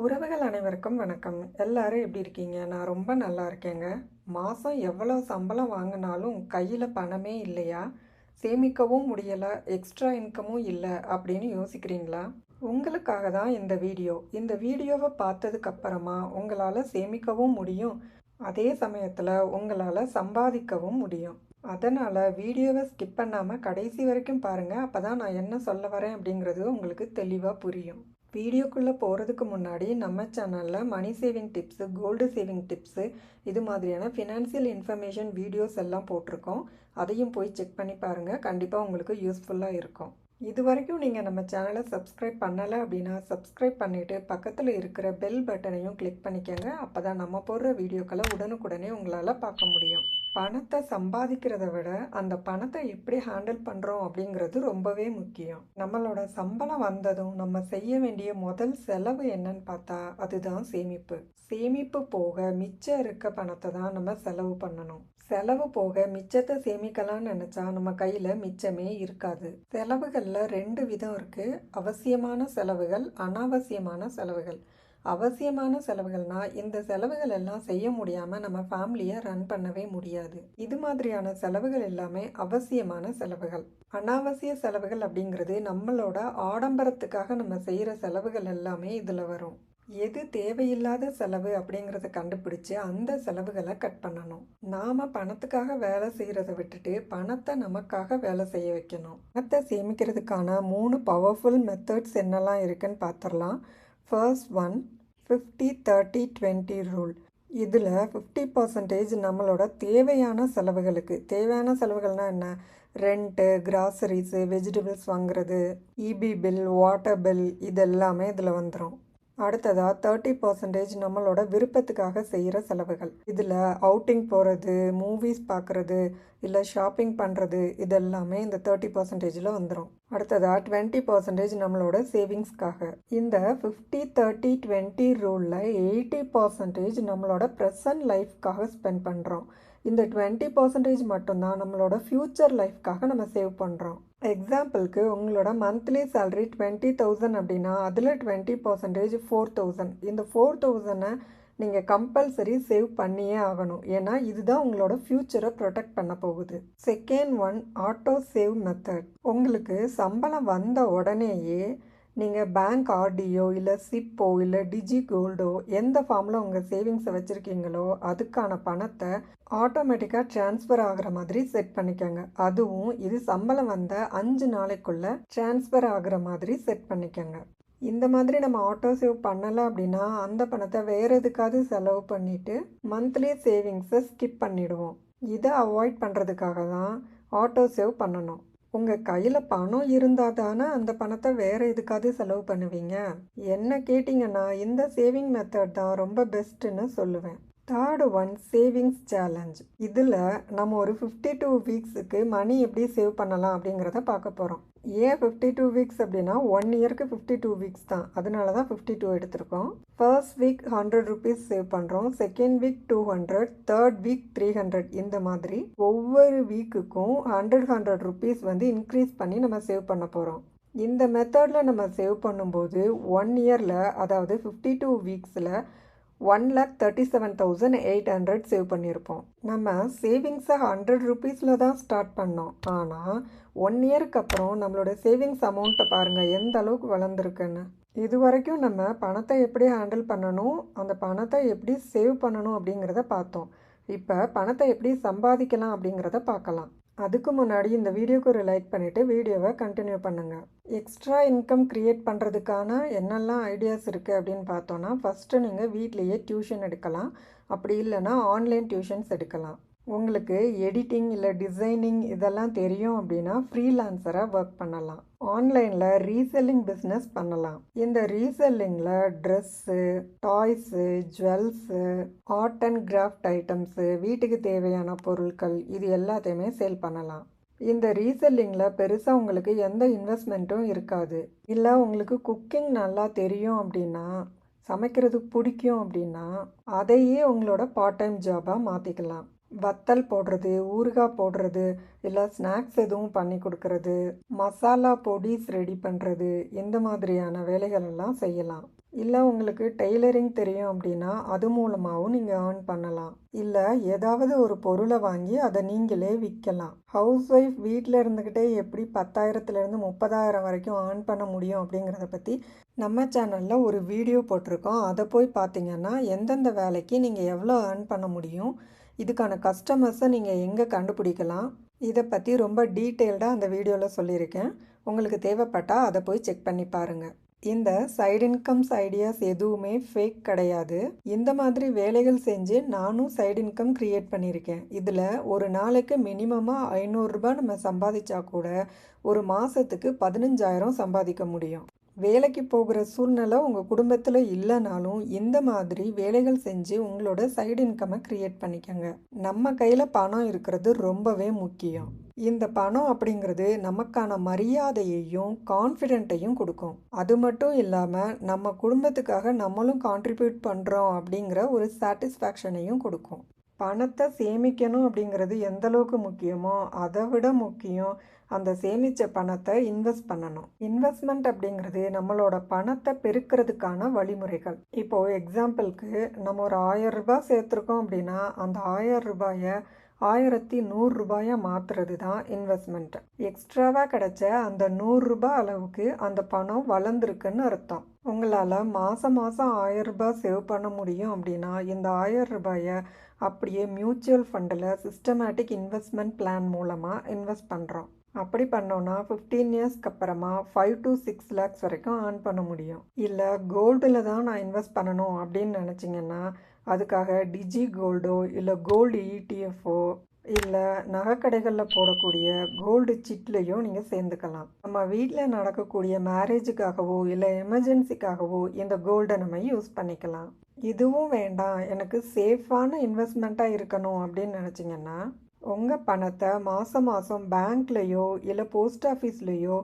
உறவுகள் அனைவருக்கும் வணக்கம். எல்லாரும் எப்படி இருக்கீங்க? நான் ரொம்ப நல்லா இருக்கேங்க. மாதம் எவ்வளோ சம்பளம் வாங்கினாலும் கையில் பணமே இல்லையா? சேமிக்கவும் முடியலை எக்ஸ்ட்ரா இன்கமும் இல்லை அப்படின்னு யோசிக்கிறீங்களா? உங்களுக்காக தான் இந்த வீடியோ. இந்த வீடியோவை பார்த்ததுக்கப்புறமா உங்களால் சேமிக்கவும் முடியும். அதே சமயத்தில் உங்களால் சம்பாதிக்கவும் முடியும். அதனால் வீடியோவை ஸ்கிப் பண்ணாமல் கடைசி வரைக்கும் பாருங்கள் அப்போ தான் நான் என்ன சொல்ல வரேன் அப்படிங்கிறது உங்களுக்கு தெளிவாக புரியும். வீடியோக்குள்ளே போகிறதுக்கு முன்னாடி நம்ம சேனலில் money saving tips gold saving tips இது மாதிரியான ஃபினான்சியல் இன்ஃபர்மேஷன் வீடியோஸ் எல்லாம் போட்டிருக்கோம். அதையும் போய் செக் பண்ணி பாருங்கள் கண்டிப்பாக உங்களுக்கு யூஸ்ஃபுல்லாக இருக்கும். இது வரைக்கும் நீங்கள் நம்ம சேனலை சப்ஸ்கிரைப் பண்ணலை அப்படின்னா சப்ஸ்கிரைப் பண்ணிவிட்டு பக்கத்தில் இருக்கிற பெல் பட்டனையும் கிளிக் பண்ணிக்கோங்க. அப்போ தான் நம்ம போடுற வீடியோக்களை உடனுக்குடனே உங்களால் பார்க்க முடியும். பணத்தை சம்பாதிக்கிறத விட அந்த பணத்தை எப்படி ஹேண்டில் பண்ணுறோம் அப்படிங்கிறது ரொம்பவே முக்கியம். நம்மளோட சம்பளம் வந்ததும் நம்ம செய்ய வேண்டிய முதல் செலவு என்னன்னு பார்த்தா அதுதான் சேமிப்பு. சேமிப்பு போக மிச்சம் இருக்க பணத்தை தான் நம்ம செலவு பண்ணணும். செலவு போக மிச்சத்தை சேமிக்கலாம்னு நினச்சா நம்ம கையில் மிச்சமே இருக்காது. செலவுகளில் ரெண்டு விதம் இருக்குது அவசியமான செலவுகள் அனாவசியமான செலவுகள். அவசியமான செலவுகள்னா இந்த செலவுகள் எல்லாம் செய்ய முடியாமல் நம்ம ஃபேமிலியை ரன் பண்ணவே முடியாது. இது மாதிரியான செலவுகள் எல்லாமே அவசியமான செலவுகள். அனாவசிய செலவுகள் அப்படிங்கிறது நம்மளோட ஆடம்பரத்துக்காக நம்ம செய்கிற செலவுகள் எல்லாமே இதில் வரும். எது தேவையில்லாத செலவு அப்படிங்கிறத கண்டுபிடிச்சு அந்த செலவுகளை கட் பண்ணணும். நாம் பணத்துக்காக வேலை செய்கிறத விட்டுட்டு பணத்தை நமக்காக வேலை செய்ய வைக்கணும். பணத்தை சேமிக்கிறதுக்கான மூணு பவர்ஃபுல் மெத்தட்ஸ் என்னெல்லாம் இருக்குன்னு பார்த்துடலாம். First one fifty thirty twenty rule இதில் ஃபிஃப்டி பர்சன்டேஜ் நம்மளோட தேவையான செலவுகளுக்கு. தேவையான செலவுகள்னால் என்ன? ரெண்ட்டு கிராசரிஸு வெஜிடபிள்ஸ் வாங்குறது இபி பில் வாட்டர் பில் இது எல்லாமே இதில் வந்துடும் அடுத்ததாக தேர்ட்டி பர்சன்டேஜ் நம்மளோட விருப்பத்துக்காக செய்கிற செலவுகள். இதில் அவுட்டிங் போகிறது மூவிஸ் பார்க்குறது இல்லை ஷாப்பிங் பண்ணுறது இதெல்லாமே இந்த தேர்ட்டி பர்சன்டேஜில் வந்துடும் அடுத்ததாக டுவெண்ட்டி பர்சன்டேஜ் நம்மளோட சேவிங்ஸ்க்காக இந்த ஃபிஃப்டி தேர்ட்டி டுவெண்ட்டி ரூலில் எயிட்டி பர்சன்டேஜ் நம்மளோட ப்ரெசன்ட் லைஃப்காக ஸ்பெண்ட் பண்ணுறோம் இந்த டுவெண்ட்டி பர்சன்டேஜ் மட்டும்தான் நம்மளோட ஃப்யூச்சர் லைஃப்காக நம்ம சேவ் பண்ணுறோம் எக்ஸாம்பிளுக்கு உங்களோட மந்த்லி சேலரி டுவெண்ட்டி தௌசண்ட் அப்படின்னா அதில் டுவெண்ட்டி பர்சன்டேஜ் ஃபோர் தௌசண்ட் இந்த ஃபோர் தௌசண்டை நீங்கள் கம்பல்சரி சேவ் பண்ணியே ஆகணும். ஏன்னா இதுதான் உங்களோட ஃப்யூச்சரை ப்ரொடெக்ட் பண்ண போகுது. Second one auto save method உங்களுக்கு சம்பளம் வந்த உடனேயே நீங்கள் பேங்க் ஆர்டியோ இல்லை சிப்போ இல்லை டிஜி கோல்டோ எந்த ஃபார்மில் உங்கள் சேவிங்ஸை வச்சுருக்கீங்களோ அதுக்கான பணத்தை ஆட்டோமேட்டிக்காக ட்ரான்ஸ்ஃபர் ஆகிற மாதிரி செட் பண்ணிக்கோங்க. அதுவும் இது சம்பளம் வந்த அஞ்சு நாளைக்குள்ளே ட்ரான்ஸ்ஃபர் ஆகிற மாதிரி செட் பண்ணிக்கோங்க. இந்த மாதிரி நம்ம ஆட்டோ சேவ் பண்ணலை அப்படின்னா அந்த பணத்தை வேறு எதுக்காவது செலவு பண்ணிவிட்டு மந்த்லி சேவிங்ஸை ஸ்கிப் பண்ணிவிடுவோம் இதை அவாய்ட் பண்ணுறதுக்காக தான் ஆட்டோ சேவ் பண்ணணும். உங்கள் கையில் பணம் இருந்தால் தானே அந்த பணத்தை வேறு எதுக்காவது செலவு பண்ணுவீங்க? என்ன கேட்டிங்கன்னா இந்த சேவிங் மெத்தட் தான் ரொம்ப பெஸ்ட்டுன்னு சொல்லுவேன். தேர்டு ஒன் சேவிங்ஸ் சேலஞ்ச் இதில் நம்ம ஒரு ஃபிஃப்டி டூ வீக்ஸுக்கு மணி எப்படி சேவ் பண்ணலாம் அப்படிங்கிறத பார்க்க போகிறோம் ஏன் ஃபிஃப்டி டூ வீக்ஸ் அப்படின்னா ஒன் இயருக்கு ஃபிஃப்டி டூ வீக்ஸ் தான். அதனால தான் ஃபிஃப்டி டூ எடுத்திருக்கோம். First week hundred rupees save பண்ணுறோம் second week two hundred third week three hundred இந்த மாதிரி ஒவ்வொரு வீக்குக்கும் ஹண்ட்ரட் ஹண்ட்ரட் ருபீஸ் வந்து இன்க்ரீஸ் பண்ணி நம்ம சேவ் பண்ண போகிறோம் இந்த மெத்தடில் நம்ம சேவ் பண்ணும்போது ஒன் இயரில் அதாவது fifty two வீக்ஸில் one lakh thirty seven thousand eight hundred save பண்ணியிருப்போம். நம்ம சேவிங்ஸை ஹண்ட்ரட் ருபீஸில் தான் ஸ்டார்ட் பண்ணோம். ஆனால் ஒன் இயருக்கு அப்புறம் நம்மளோட சேவிங்ஸ் அமௌண்ட்டை பாருங்கள் எந்த அளவுக்கு வளர்ந்துருக்குன்னு. இது வரைக்கும் நம்ம பணத்தை எப்படி ஹேண்டில் பண்ணணும் அந்த பணத்தை எப்படி சேவ் பண்ணணும் அப்படிங்கிறத பார்த்தோம். இப்போ பணத்தை எப்படி சம்பாதிக்கலாம் அப்படிங்கிறத பார்க்கலாம். அதுக்கு முன்னாடி இந்த வீடியோக்கு ஒரு லைக் பண்ணிவிட்டு வீடியோவை கண்டினியூ பண்ணுங்கள் எக்ஸ்ட்ரா இன்கம் க்ரியேட் பண்ணுறதுக்கான என்னெல்லாம் ஐடியாஸ் இருக்குது அப்படின்னு பார்த்தோன்னா ஃபஸ்ட்டு நீங்கள் வீட்லேயே டியூஷன் எடுக்கலாம். அப்படி இல்லைன்னா ஆன்லைன் டியூஷன்ஸ் எடுக்கலாம். உங்களுக்கு எடிட்டிங் இல்லை டிசைனிங் இதெல்லாம் தெரியும் அப்படின்னா ஃப்ரீலான்சராக ஒர்க் பண்ணலாம். ஆன்லைனில் ரீசெல்லிங் பிஸ்னஸ் பண்ணலாம். இந்த ரீசெல்லிங்கில் dress toys jewels art and craft items வீட்டுக்கு தேவையான பொருட்கள் இது எல்லாத்தையுமே சேல் பண்ணலாம். இந்த ரீசெல்லிங்கில் பெருசாக உங்களுக்கு எந்த இன்வெஸ்ட்மெண்ட்டும் இருக்காது. இல்லை உங்களுக்கு குக்கிங் நல்லா தெரியும் அப்படின்னா சமைக்கிறது பிடிக்கும் அப்படின்னா அதையே உங்களோட பார்ட் டைம் ஜாபாக மாற்றிக்கலாம் வத்தல் போடுறது ஊறுகாய் போடுறது இல்லை ஸ்நாக்ஸ் எதுவும் பண்ணி கொடுக்கறது மசாலா பொடிஸ் ரெடி பண்ணுறது இந்த மாதிரியான வேலைகளெல்லாம் செய்யலாம். இல்லை உங்களுக்கு டெய்லரிங் தெரியும் அப்படின்னா அது மூலமாகவும் நீங்கள் ஏர்ன் பண்ணலாம். இல்லை ஏதாவது ஒரு பொருளை வாங்கி அதை நீங்களே விற்கலாம். ஹவுஸ் ஒய்ஃப் வீட்டில் இருந்துக்கிட்டே எப்படி பத்தாயிரத்துலேருந்து முப்பதாயிரம் வரைக்கும் ஏர்ன் பண்ண முடியும் அப்படிங்கிறத பற்றி நம்ம சேனலில் ஒரு வீடியோ போட்டிருக்கோம். அதை போய் பார்த்தீங்கன்னா எந்தெந்த வேலைக்கு நீங்கள் எவ்வளோ ஏர்ன் பண்ண முடியும் இதுக்கான கஸ்டமர்ஸை நீங்கள் எங்கே கண்டுபிடிக்கலாம்? இதை பற்றி ரொம்ப டீட்டெயில்டாக அந்த வீடியோவில் சொல்லியிருக்கேன். உங்களுக்கு தேவைப்பட்டால் அதை போய் செக் பண்ணி பாருங்கள் இந்த சைடு இன்கம்ஸ் ஐடியாஸ் எதுவுமே ஃபேக் கிடையாது. இந்த மாதிரி வேலைகள் செஞ்சு நானும் சைடு இன்கம் க்ரியேட் பண்ணியிருக்கேன். இதில் ஒரு நாளைக்கு மினிமமாக ஐநூறுரூபா நம்ம சம்பாதிச்சா கூட ஒரு மாதத்துக்கு பதினஞ்சாயிரம் சம்பாதிக்க முடியும். வேலைக்கு போகிற சூழ்நிலை உங்கள் குடும்பத்தில் இல்லைனாலும் இந்த மாதிரி வேலைகள் செஞ்சு உங்களோட சைடு இன்கம்மை க்ரியேட் பண்ணிக்கோங்க. நம்ம கையில் பணம் இருக்கிறது ரொம்பவே முக்கியம். இந்த பணம் அப்படிங்கிறது நமக்கான மரியாதையையும் கான்ஃபிடென்ட்டையும் கொடுக்கும். அது மட்டும் இல்லாமல் நம்ம குடும்பத்துக்காக நம்மளும் கான்ட்ரிபியூட் பண்ணுறோம் அப்படிங்கிற ஒரு சாட்டிஸ்ஃபேக்ஷனையும் கொடுக்கும். பணத்தை சேமிக்கணும் அப்படிங்கிறது எந்தளவுக்கு முக்கியமோ அதை விட முக்கியம் அந்த சேமித்த பணத்தை இன்வெஸ்ட் பண்ணணும். இன்வெஸ்ட்மெண்ட் அப்படிங்கிறது நம்மளோட பணத்தை பெருக்கிறதுக்கான வழிமுறைகள். இப்போது எக்ஸாம்பிளுக்கு நம்ம ஒரு ஆயிரம் ரூபாய் சேர்த்துருக்கோம் அப்படின்னா அந்த ஆயிரம் ரூபாயை ஆயிரத்தி நூறுரூபாயை மாற்றுறது தான் இன்வெஸ்ட்மெண்ட் எக்ஸ்ட்ராவாக கிடைச்ச அந்த நூறுரூபா அளவுக்கு அந்த பணம் வளர்ந்துருக்குன்னு அர்த்தம். உங்களால் மாதம் மாதம் ஆயிரம் ரூபாய் சேவ் பண்ண முடியும் அப்படின்னா இந்த ஆயிரம் ரூபாயை அப்படியே மியூச்சுவல் ஃபண்டில் சிஸ்டமேட்டிக் இன்வெஸ்ட்மெண்ட் பிளான் மூலமாக இன்வெஸ்ட் பண்ணுறோம் அப்படி பண்ணோன்னா ஃபிஃப்டீன் இயர்ஸ்க்கு அப்புறமா ஃபைவ் டு சிக்ஸ் லேக்ஸ் வரைக்கும் ஏர்ன் பண்ண முடியும். இல்லை கோல்டில் தான் நான் இன்வெஸ்ட் பண்ணணும் அப்படின்னு நினச்சிங்கன்னா அதுக்காக டிஜி கோல்டோ இல்லை கோல்டு இடிஎஃப்ஓ இல்லை நகைக்கடைகளில் போடக்கூடிய கோல்டு சிட்லேயும் நீங்கள் சேர்ந்துக்கலாம். நம்ம வீட்டில் நடக்கக்கூடிய மேரேஜுக்காகவோ இல்லை எமர்ஜென்சிக்காகவோ இந்த கோல்டை நம்ம யூஸ் பண்ணிக்கலாம். இதுவும் வேண்டாம். எனக்கு சேஃபான இன்வெஸ்ட்மெண்ட்டாக இருக்கணும் அப்படின்னு நினச்சிங்கன்னா உங்கள் பணத்தை மாதம் மாதம் பேங்க்லேயோ இல்லை போஸ்ட் ஆஃபீஸ்லேயோ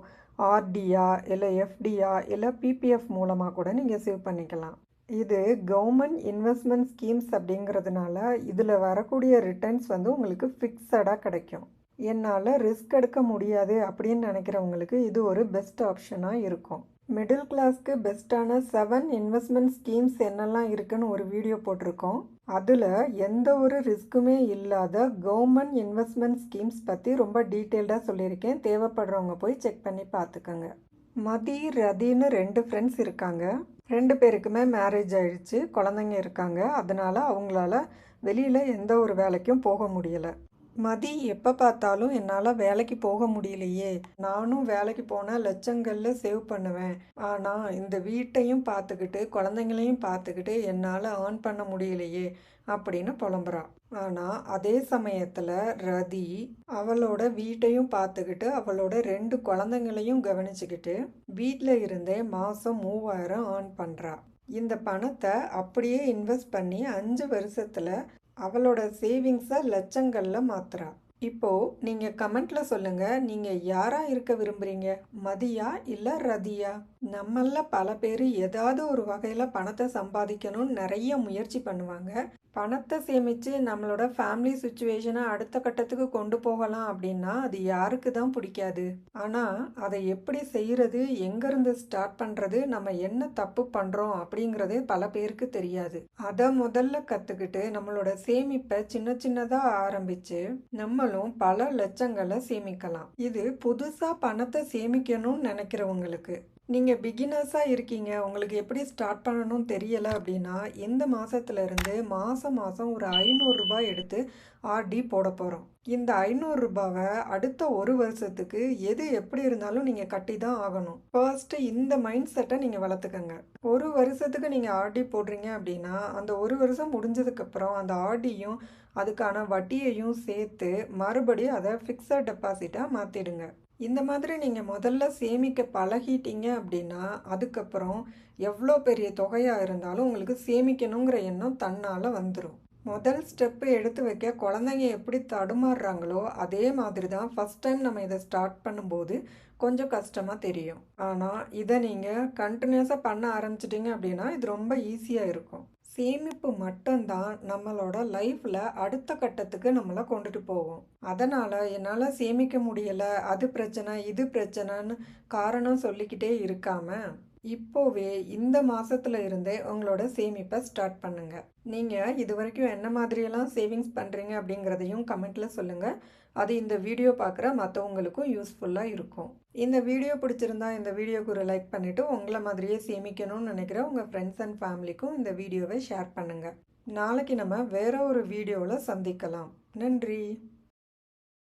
ஆர்டியா இல்லை எஃப்டியா இல்லை பிபிஎஃப் மூலமாக கூட நீங்கள் சேவ் பண்ணிக்கலாம். இது கவர்மெண்ட் இன்வெஸ்ட்மெண்ட் ஸ்கீம்ஸ் அப்படிங்கிறதுனால இதில் வரக்கூடிய ரிட்டர்ன்ஸ் வந்து உங்களுக்கு ஃபிக்ஸடாக கிடைக்கும். என்னால் ரிஸ்க் எடுக்க முடியாது அப்படின்னு நினைக்கிறவங்களுக்கு இது ஒரு பெஸ்ட் ஆப்ஷனாக இருக்கும். மிடில் கிளாஸ்க்கு பெஸ்ட்டான செவன் இன்வெஸ்ட்மெண்ட் ஸ்கீம்ஸ் என்னெல்லாம் இருக்குன்னு ஒரு வீடியோ போட்டிருக்கோம். அதில் எந்த ஒரு ரிஸ்க்குமே இல்லாத கவர்மெண்ட் இன்வெஸ்ட்மெண்ட் ஸ்கீம்ஸ் பற்றி ரொம்ப டீட்டெயில்டாக சொல்லியிருக்கேன். தேவைப்படுறவங்க போய் செக் பண்ணி பார்த்துக்கோங்க. மதி ரதின்னு ரெண்டு ஃப்ரெண்ட்ஸ் இருக்காங்க. ரெண்டு பேருக்குமே மேரேஜ் ஆயிடுச்சு. குழந்தைங்க இருக்காங்க. அதனால் அவங்களால வெளியில் எந்த ஒரு வேலைக்கும் போக முடியலை. மதி எப்போ பார்த்தாலும் என்னால் வேலைக்கு போக முடியலையே. நானும் வேலைக்கு போனால் லட்சங்களில் சேவ் பண்ணுவேன். ஆனால் இந்த வீட்டையும் பார்த்துக்கிட்டு குழந்தைங்களையும் பார்த்துக்கிட்டு என்னால் ஏர்ன் பண்ண முடியலையே அப்படின்னு புலம்புறா. ஆனால் அதே சமயத்தில் ரதி அவளோட வீட்டையும் பார்த்துக்கிட்டு அவளோட ரெண்டு குழந்தைங்களையும் கவனிச்சுக்கிட்டு வீட்டில் இருந்தே மாதம் மூவாயிரம் ஏர்ன் பண்ணுறா இந்த பணத்தை அப்படியே இன்வெஸ்ட் பண்ணி அஞ்சு வருஷத்தில் அவளோட சேவிங்ஸை லட்சங்களில் மாத்துறா. இப்போது நீங்கள் கமெண்ட்டில் சொல்லுங்கள் நீங்கள் யாராக இருக்க விரும்புகிறீங்க மதியா இல்லை ரதியா? நம்மள பல பேர் ஏதாவது ஒரு வகையில் பணத்தை சம்பாதிக்கணும்னு நிறைய முயற்சி பண்ணுவாங்க. பணத்தை சேமித்து நம்மளோட ஃபேமிலி சுச்சுவேஷனை அடுத்த கட்டத்துக்கு கொண்டு போகலாம் அப்படின்னா அது யாருக்கு தான் பிடிக்காது. ஆனால் அதை எப்படி செய்கிறது எங்கேருந்து ஸ்டார்ட் பண்ணுறது நம்ம என்ன தப்பு பண்ணுறோம் அப்படிங்கிறதே பல பேருக்கு தெரியாது. அதை முதல்ல கற்றுக்கிட்டு நம்மளோட சேமிப்பை சின்ன சின்னதாக ஆரம்பித்து நம்மளும் பல லட்சங்களை சேமிக்கலாம். இது புதுசாக பணத்தை சேமிக்கணும்னு நினைக்கிறவங்களுக்கு. நீங்கள் பிகினர்ஸாக இருக்கீங்க. உங்களுக்கு எப்படி ஸ்டார்ட் பண்ணணும்னு தெரியலை அப்படின்னா இந்த மாதத்துலேருந்து மாதம் மாதம் ஒரு ஐநூறுரூபா எடுத்து ஆர்டி போட போகிறோம் இந்த ஐநூறுரூபாவை அடுத்த ஒரு வருஷத்துக்கு எது எப்படி இருந்தாலும் நீங்கள் கட்டி தான் ஆகணும். ஃபர்ஸ்ட்டு இந்த மைண்ட் செட்டை நீங்கள் வளர்த்துக்கங்க. ஒரு வருஷத்துக்கு நீங்கள் ஆர்டி போடுறீங்க அப்படின்னா அந்த ஒரு வருஷம் முடிஞ்சதுக்கப்புறம் அந்த ஆர்டியும் அதுக்கான வட்டியையும் சேர்த்து மறுபடியும் அதை ஃபிக்ஸட் டெபாசிட்டாக மாற்றிடுங்க இந்த மாதிரி நீங்கள் முதல்ல சேமிக்க பழகிட்டீங்க அப்படின்னா அதுக்கப்புறம் எவ்வளோ பெரிய தொகையாக இருந்தாலும் உங்களுக்கு சேமிக்கணுங்கிற எண்ணம் தன்னால் வந்துடும் முதல் ஸ்டெப்பு எடுத்து வைக்க குழந்தைங்க எப்படி தடுமாறுறாங்களோ அதே மாதிரி தான் ஃபஸ்ட் டைம் நம்ம இதை ஸ்டார்ட் பண்ணும்போது கொஞ்சம் கஷ்டமாக தெரியும். ஆனால் இதை நீங்கள் கண்டினியூஸாக பண்ண ஆரம்பிச்சிட்டிங்க அப்படின்னா இது ரொம்ப ஈஸியாக இருக்கும். சேமிப்பு மட்டும்தான் நம்மளோட லைஃப்பில் அடுத்த கட்டத்துக்கு நம்மளை கொண்டுட்டு போகும். அதனால் என்னால் சேமிக்க முடியலை அது பிரச்சனை இது பிரச்சனைன்னு காரணம் சொல்லிக்கிட்டே இருக்காமல் இப்போவே இந்த மாதத்துல இருந்தே உங்களோட சேமிப்பை ஸ்டார்ட் பண்ணுங்க. நீங்கள் இது வரைக்கும் என்ன மாதிரியெல்லாம் சேவிங்ஸ் பண்ணுறீங்க அப்படிங்கிறதையும் கமெண்ட்ல சொல்லுங்க. அது இந்த வீடியோ பார்க்குற மற்றவங்களுக்கும் யூஸ்ஃபுல்லாக இருக்கும். இந்த வீடியோ பிடிச்சிருந்தா இந்த வீடியோக்கு ஒரு லைக் பண்ணிவிட்டு உங்களை மாதிரியே சேமிக்கணும்னு நினைக்கிற உங்கள் ஃப்ரெண்ட்ஸ் அண்ட் ஃபேமிலிக்கும் இந்த வீடியோவை ஷேர் பண்ணுங்கள் நாளைக்கு நம்ம வேற ஒரு வீடியோவில் சந்திக்கலாம். நன்றி.